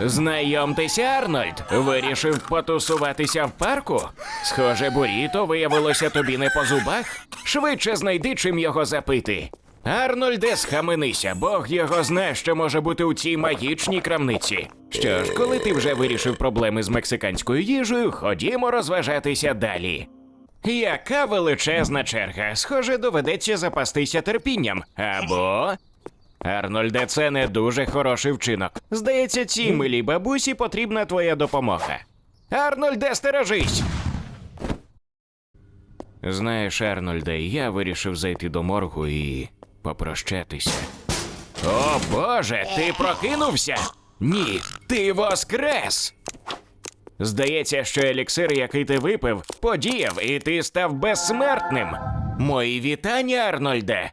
Знайомтеся, Арнольд. Вирішив потусуватися в парку? Схоже, буріто виявилося тобі не по зубах. Швидше знайди, чим його запити. Арнольде, схаменися, Бог його знає, що може бути у цій магічній крамниці. Що ж, коли ти вже вирішив проблеми з мексиканською їжею, ходімо розважатися далі. Яка величезна черга. Схоже, доведеться запастися терпінням. Або. Арнольде, це не дуже хороший вчинок. Здається, цій милій бабусі потрібна твоя допомога. Арнольде, стережись! Знаєш, Арнольде, я вирішив зайти до моргу і попрощатися. О Боже, ти прокинувся? Ні, ти воскрес! Здається, що еліксир, який ти випив, подіяв, і ти став безсмертним. Мої вітання, Арнольде.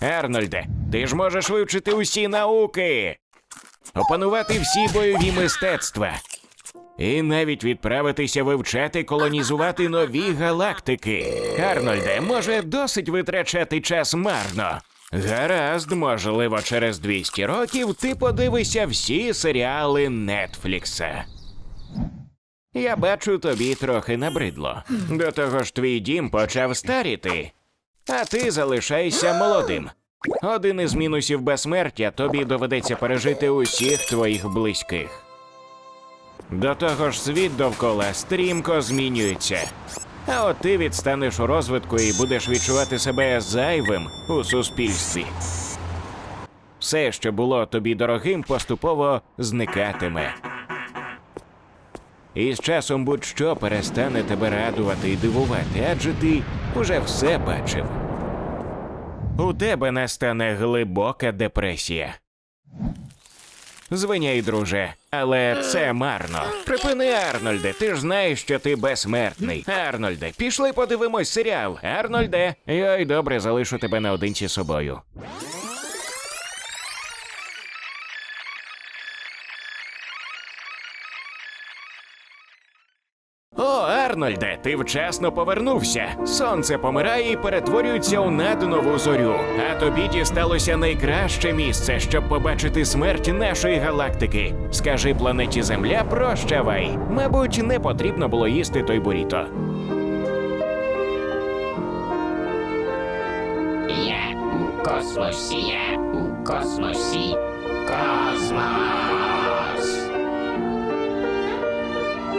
Арнольде, ти ж можеш вивчити усі науки, опанувати всі бойові мистецтва. І навіть відправитися вивчати колонізувати нові галактики. Арнольде, може, досить витрачати час марно. Гаразд, можливо, через 200 років ти подивишся всі серіали Нетфлікса. Я бачу, тобі трохи набридло. До того ж, твій дім почав старіти, а ти залишайся молодим. Один із мінусів безсмертя тобі доведеться пережити усіх твоїх близьких. До того ж, світ довкола стрімко змінюється. А от ти відстанеш у розвитку і будеш відчувати себе зайвим у суспільстві. Все, що було тобі дорогим, поступово зникатиме. І з часом будь-що перестане тебе радувати і дивувати, адже ти уже все бачив. У тебе настане глибока депресія. Звиняй, друже, але це марно. Припини, Арнольде, ти ж знаєш, що ти безсмертний. Арнольде, пішли подивимось серіал. Арнольде, йой, добре, залишу тебе наодинці з собою. О, Арнольде, ти вчасно повернувся. Сонце помирає і перетворюється у наднову зорю. А тобі дісталося найкраще місце, щоб побачити смерть нашої галактики. Скажи планеті Земля, прощавай. Мабуть, не потрібно було їсти той буріто. Я у космосі, я у космосі.